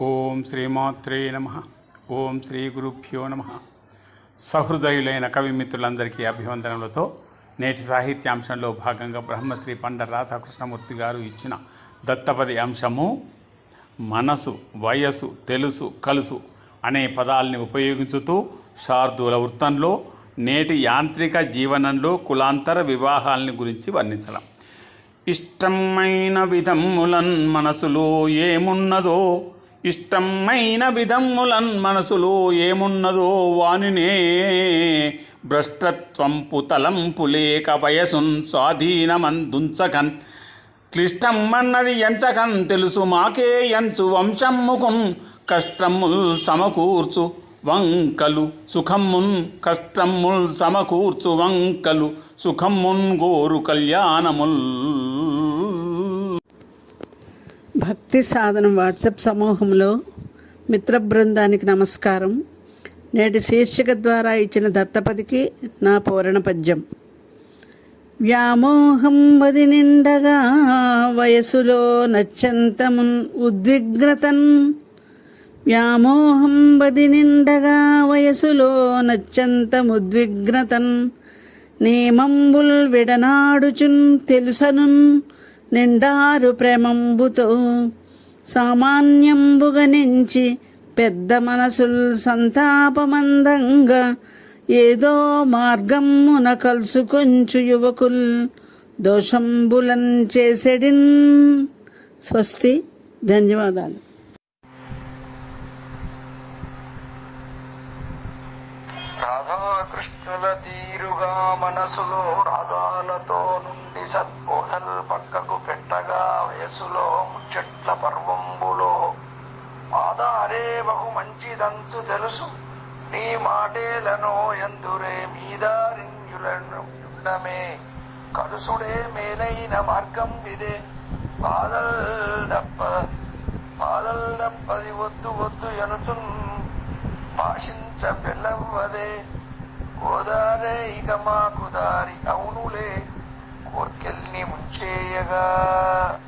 ఓం శ్రీమాత్రే నమ. ఓం శ్రీ గురుభ్యో నమ. సహృదయులైన కవి మిత్రులందరికీ అభివందనలతో నేటి సాహిత్యాంశంలో భాగంగా బ్రహ్మశ్రీ పండ రాధాకృష్ణమూర్తి గారు ఇచ్చిన దత్తపది అంశము మనసు వయసు తెలుసు కలుసు అనే పదాలని ఉపయోగించుతూ శార్దూల వృత్తంలో నేటి యాంత్రిక జీవనంలో కులాంతర వివాహాలని గురించి వర్ణించడం. ఇష్టమైన విధములన్ మనసులో ఏమున్నదో ఇష్టమైన విధములన్ మనసులో ఏమున్నదో వానినే భ్రష్టత్వంపు తలంపు లేక వయసున్ స్వాధీనమందుంచకన్ క్లిష్టమన్నది ఎంచకన్ తెలుసు మాకే ఎంచు వంశమ్ముకున్ కష్టముల్ సమకూర్చు వంకలు సుఖమ్మున్ కష్టముల్ సమకూర్చు వంకలు సుఖమ్మున్ గోరు కళ్యాణముల్. భక్తి సాధనం వాట్సాప్ సమూహంలో మిత్ర బృందానికి నమస్కారం. నేటి శీర్షిక ద్వారా ఇచ్చిన దత్తపదికి నా పూరణ పద్యం. వ్యామోహం వది నిండగా వయసులో నచ్చంతమున్ ఉద్విగ్నతన్. వ్యామోహం వది నిండగా వయసులో నచ్చంతముద్విగ్నతన్ నేమంబుల్ విడనాడుచున్ తెలుసనున్. నిండారు ప్రేమంబుతో సామాన్యంబుగనించి పెద్ద మనసుల్ సంతాపమందంగా ఏదో మార్గమ్మున కలుసుకొంచు యువకుల్ దోషంబులన్ చేసెడిన్. స్వస్తి ధన్యవాదాలు. రాధాకృష్ణుల తీరుగా మనసులో రాగాలతో నుండి సద్బోధల్ పక్కకు వయసులో ముచ్చట్ల పర్వంబులో. ఆధారే బహు మంచిదంచు తెలుసు. నీ మాటేలను ఎందురే మీదారిణ్యులమే కలుసుడే మేలైన మార్గం ఇదే. పాదల్ డప్ప పాదల్ డప్పది వద్దు వద్దు ఎనుచున్ భాషించ పిల్లవ్వదే గోదారే ఇక మాకు దారి అవునులే. కోర్కెల్ని ముంచేయగా.